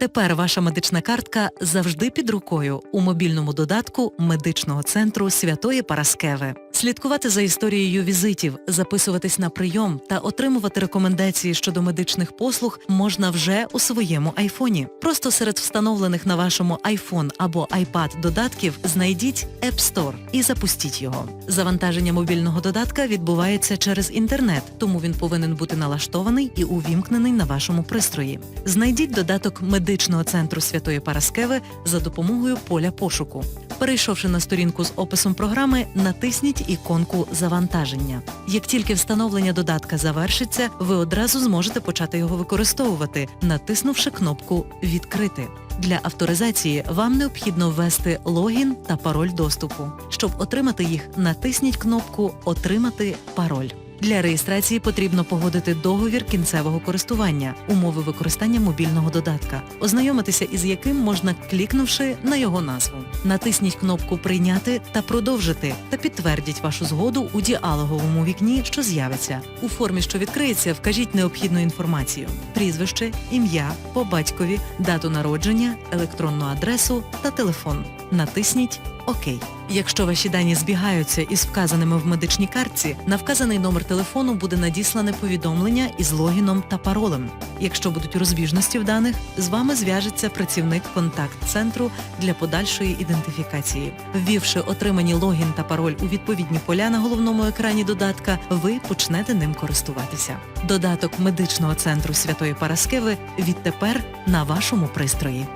Тепер ваша медична картка завжди під рукою у мобільному додатку медичного центру Святої Параскеви. Слідкувати за історією візитів, записуватись на прийом та отримувати рекомендації щодо медичних послуг можна вже у своєму айфоні. Просто серед встановлених на вашому iPhone або iPad додатків знайдіть App Store і запустіть його. Завантаження мобільного додатка відбувається через інтернет, тому він повинен бути налаштований і увімкнений на вашому пристрої. Знайдіть додаток медичного центру Святої Параскеви за допомогою поля пошуку. Перейшовши на сторінку з описом програми, натисніть іконку Завантаження. Як тільки встановлення додатка завершиться, ви одразу зможете почати його використовувати, натиснувши кнопку Відкрити. Для авторизації вам необхідно ввести логін та пароль доступу. Щоб отримати їх, натисніть кнопку Отримати пароль. Для реєстрації потрібно погодити договір кінцевого користування, умови використання мобільного додатка, ознайомитися із яким можна клікнувши на його назву. Натисніть кнопку Прийняти та продовжити та підтвердіть вашу згоду у діалоговому вікні, що з'явиться. У формі, що відкриється, вкажіть необхідну інформацію: прізвище, ім'я, по батькові, дату народження, електронну адресу та телефон. Натисніть ОК. Якщо ваші дані збігаються із вказаними в медичній картці, на вказаний номер телефону буде надіслане повідомлення із логіном та паролем. Якщо будуть розбіжності в даних, з вами зв'яжеться працівник контакт-центру для подальшої ідентифікації. Ввівши отримані логін та пароль у відповідні поля на головному екрані додатка, ви почнете ним користуватися. Додаток медичного центру Святої Параскеви відтепер на вашому пристрої.